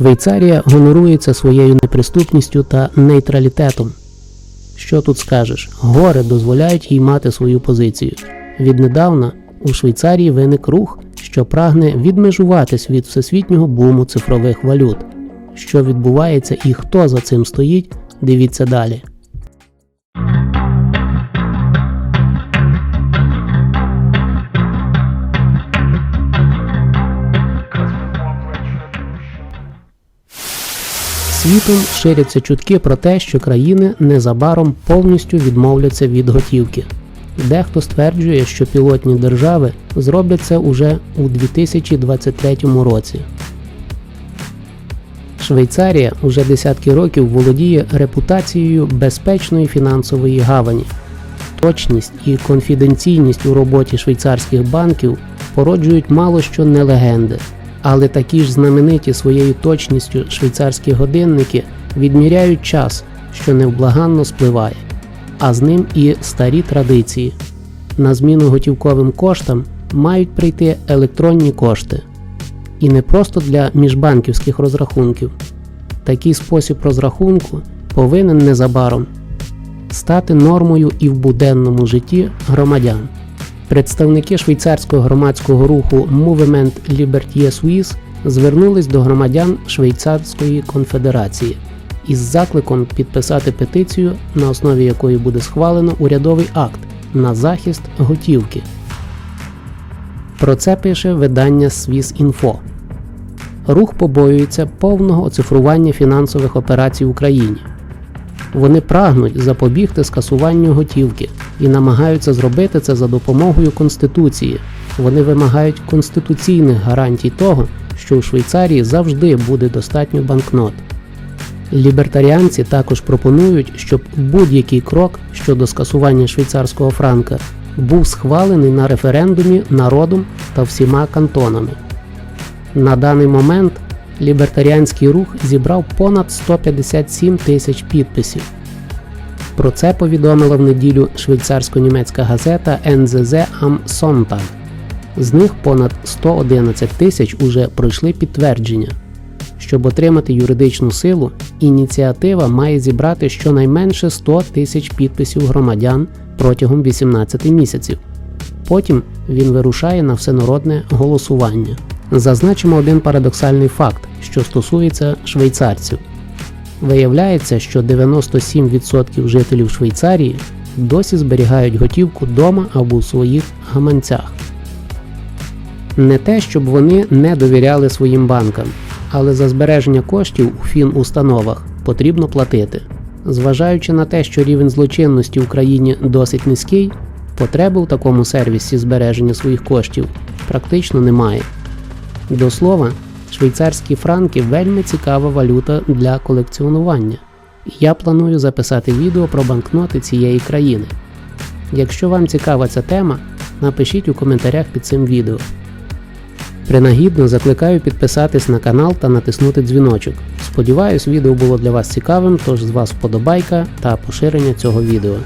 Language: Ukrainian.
Швейцарія гонорується своєю неприступністю та нейтралітетом. Що тут скажеш? Гори дозволяють їй мати свою позицію. Віднедавна у Швейцарії виник рух, що прагне відмежуватись від всесвітнього буму цифрових валют. Що відбувається і хто за цим стоїть, дивіться далі. Світом ширяться чутки про те, що країни незабаром повністю відмовляться від готівки. Дехто стверджує, що пілотні держави зроблять це уже у 2023 році. Швейцарія уже десятки років володіє репутацією безпечної фінансової гавані. Точність і конфіденційність у роботі швейцарських банків породжують мало що не легенди, але такі ж знамениті своєю точністю швейцарські годинники відміряють час, що невблаганно спливає, а з ним і старі традиції. На зміну готівковим коштам мають прийти електронні кошти. І не просто для міжбанківських розрахунків. Такий спосіб розрахунку повинен незабаром стати нормою і в буденному житті громадян. Представники швейцарського громадського руху Movement Liberté Suisse звернулись до громадян Швейцарської конфедерації із закликом підписати петицію, на основі якої буде схвалено урядовий акт на захист готівки. Про це пише видання Swiss.info. Рух побоюється повного оцифрування фінансових операцій в Україні. Вони прагнуть запобігти скасуванню готівки і намагаються зробити це за допомогою Конституції. Вони вимагають конституційних гарантій того, що у Швейцарії завжди буде достатньо банкнот. Лібертаріанці також пропонують, щоб будь-який крок щодо скасування швейцарського франка був схвалений на референдумі народом та всіма кантонами. На даний момент лібертаріанський рух зібрав понад 157 тисяч підписів. Про це повідомила в неділю швейцарсько-німецька газета НЗЗ Am Sonntag. З них понад 111 тисяч уже пройшли підтвердження. Щоб отримати юридичну силу, ініціатива має зібрати щонайменше 100 тисяч підписів громадян протягом 18 місяців. Потім він вирушає на всенародне голосування. Зазначимо один парадоксальний факт, що стосується швейцарців. Виявляється, що 97% жителів Швейцарії досі зберігають готівку вдома або у своїх гаманцях. Не те, щоб вони не довіряли своїм банкам, але за збереження коштів у фінустановах потрібно платити. Зважаючи на те, що рівень злочинності в країні досить низький, потреби в такому сервісі збереження своїх коштів практично немає. До слова, швейцарські франки вельми цікава валюта для колекціонування. Я планую записати відео про банкноти цієї країни. Якщо вам цікава ця тема, напишіть у коментарях під цим відео. Принагідно закликаю підписатись на канал та натиснути дзвіночок. Сподіваюсь, відео було для вас цікавим, тож з вас вподобайка та поширення цього відео.